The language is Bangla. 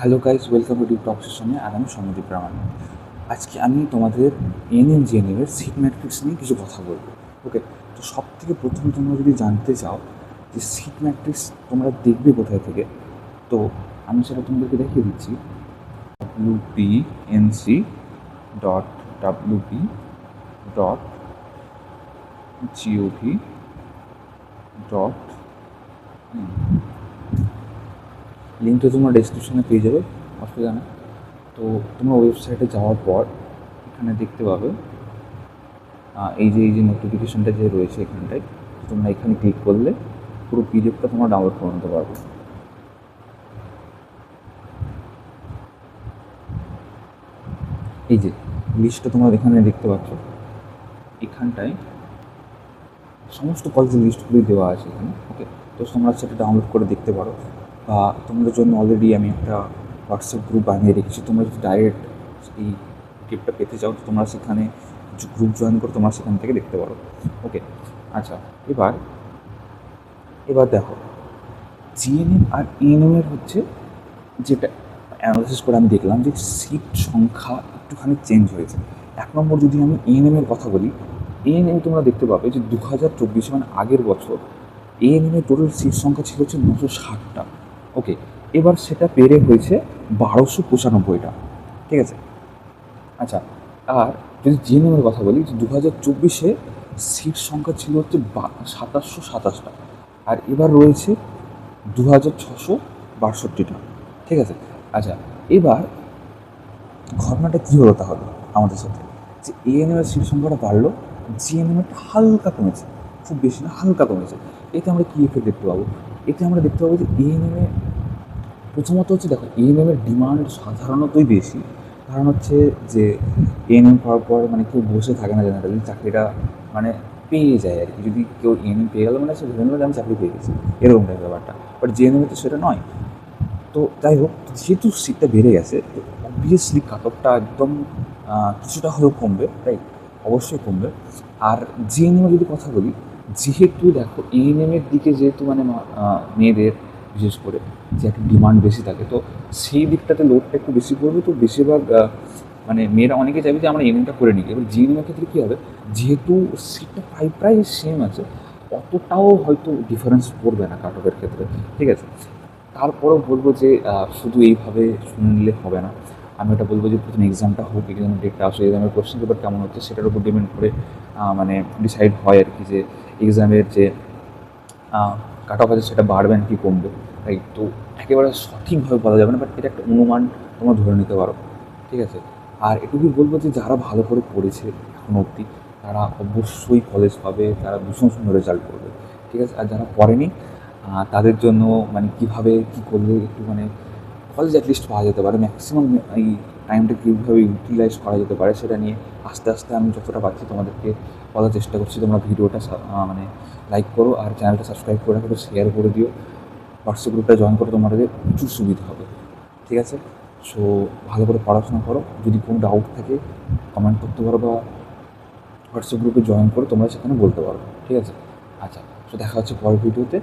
Hello guys welcome to top সেশনে আর আমি সমিদীপ রামানি আজকে আমি তোমাদের এনএম জিএনএম এর সিট ম্যাট্রিক্স নিয়ে কিছু কথা বলব। ওকে তো সব থেকে প্রথম তোমরা যদি জানতে চাও যে সিট ম্যাট্রিক্স তোমরা দেখবে কোথায় থেকে, তো আমি সেটা তোমাদেরকে দেখিয়ে দিচ্ছি। W P NC dot W P dot GOV dot লিঙ্কটা তোমরা ডেসক্রিপশনে পেয়ে যাবে, অসুবিধা নেই। তো তোমরা ওয়েবসাইটে যাওয়ার পর এখানে দেখতে পাবে এই যে এই যে নোটিফিকেশনটা যে রয়েছে এখানটায়, তোমরা এখানে ক্লিক করলে পুরো পিডিএফটা তোমরা ডাউনলোড করে নিতে পারবে। এই যে লিস্টটা তোমরা এখানে দেখতে পাচ্ছ। এখানটায় সমস্ত কলেজের লিস্টগুলি দেওয়া আছে এখানে ওকে তো তোমরা সেটা ডাউনলোড করে দেখতে পারো। তোমাদের জন্য অলরেডি আমি একটা হোয়াটসঅ্যাপ গ্রুপ বানিয়ে রেখেছি। তোমরা যদি ডাইরেক্ট এই টিপটা পেতে চাও, তো তোমরা সেখানে গ্রুপ জয়েন করে, তোমরা সেখান থেকে দেখতে পারো। ওকে আচ্ছা এবার এবার দেখো জিএনএম আর এএনএম এর হচ্ছে যেটা অ্যানালিসিস করে আমি দেখলাম যে সিট সংখ্যা একটুখানি চেঞ্জ হয়েছে। এক নম্বর যদি আমি এএনএম এর কথা বলি এএনএম তোমরা দেখতে পাবে যে দু হাজার চব্বিশে মানে আগের বছর এএনএম এর টোটাল সিট সংখ্যা ছিল হচ্ছে নশো ষাটটা। ওকে, এবার সেটা পেরে হয়েছে বারোশো পঁচানব্বইটা। ঠিক আছে? আচ্ছা আর যদি জিএনএম এর কথা বলি দু হাজার চব্বিশে সিট সংখ্যা ছিল হচ্ছে সাতাশশো সাতাশটা। আর এবার রয়েছে দু হাজার ছশো বাষট্টিটা। ঠিক আছে? আচ্ছা এবার ঘটনাটা কী হলো তাহলে আমাদের সাথে? যে এএনএম এর সিট সংখ্যাটা বাড়লো, জিএনএম এরটা হালকা কমেছে, খুব বেশি না, হালকা কমেছে। এতে আমরা কী এফেক্ট দেখতে পাবো? এতে আমরা দেখতে পাবো যে এএনএম প্রথমত হচ্ছে দেখো এএনএম এর ডিমান্ড সাধারণতই বেশি। কারণ হচ্ছে যে এএনএম করার পর মানে কেউ বসে থাকে না জেনারেলি চাকরিটা মানে পেয়ে যায় আর কি। যদি কেউ এএনএম পেয়ে গেল মানে সে ভেবে নিল যে আমি চাকরি পেয়ে গেছি। এরকম টাইপের ব্যাপারটা। বাট জিএনএমে তো সেটা নয়। তো যাই হোক, যেহেতু সিটটা বেড়ে গেছে, তো অবভিয়াসলি কাটপটা একদম কিছুটা হলেও কমবে রাইট অবশ্যই কমবে। আর জিএনএমে যদি কথা বলি, যেহেতু দেখো এএনএমের দিকে যেহেতু মানে মেয়েদের বিশেষ করে যে একটা ডিমান্ড বেশি থাকে। তো সেই দিকটাতে লোডটা একটু বেশি পড়বে। তো বেশিরভাগ মানে মেয়েরা অনেকে চাইবে যে আমরা এএনএমটা করে নিই। এবার জিএনএমের ক্ষেত্রে কী হবে? যেহেতু সিটটা প্রায় প্রায় সেম আছে, অতটাও হয়তো ডিফারেন্স পড়বে না কাটপের ক্ষেত্রে। ঠিক আছে? তারপরেও বলব যে শুধু এইভাবে শুনে নিলে হবে না। আমি এটা বলব যে, প্রথমে এক্সামটা হোক এক্সামের ডেটটা আসে এক্সামের কোশ্চেন পেপার কেমন হচ্ছে, সেটার উপর ডিপেন্ড করে মানে ডিসাইড হয় আর কি যে এক্সামের যে কাট অফ আছে, সেটা বাড়বে নাকি কমবে। তাই তো একেবারে সঠিকভাবে বলা যাবে না বাট এটা একটা অনুমান তোমরা ধরে নিতে পারো, ঠিক আছে? আর এটুকুই বলব যে, যারা ভালো করে পড়েছে এখন অবধি, তারা অবশ্যই কলেজ পাবে, তারা ভীষণ সুন্দর রেজাল্ট করবে, ঠিক আছে? আর যারা পড়েনি তাদের জন্য মানে কীভাবে কি করলে একটু মানে কলেজ অ্যাটলিস্ট পাওয়া যেতে পারে ম্যাক্সিমাম এই টাইমটা কীভাবে ইউটিলাইজ করা যেতে পারে, সেটা নিয়ে আস্তে আস্তে আমি যতটা পারছি তোমাদেরকে বলার চেষ্টা করছি। তোমরা ভিডিওটা মানে লাইক করো, আর চ্যানেলটা সাবস্ক্রাইব করে রাখো শেয়ার করে দিও। হোয়াটসঅ্যাপ গ্রুপটা জয়েন করে তোমাদের প্রচুর সুবিধা হবে, ঠিক আছে? সো ভালো করে পড়াশোনা করো, যদি কোনো ডাউট থাকে কমেন্ট করতে পারো বা হোয়াটসঅ্যাপ গ্রুপে জয়েন করে তোমরা সেখানে বলতে পারো, ঠিক আছে? আচ্ছা সো দেখা হচ্ছে পরের ভিডিওতে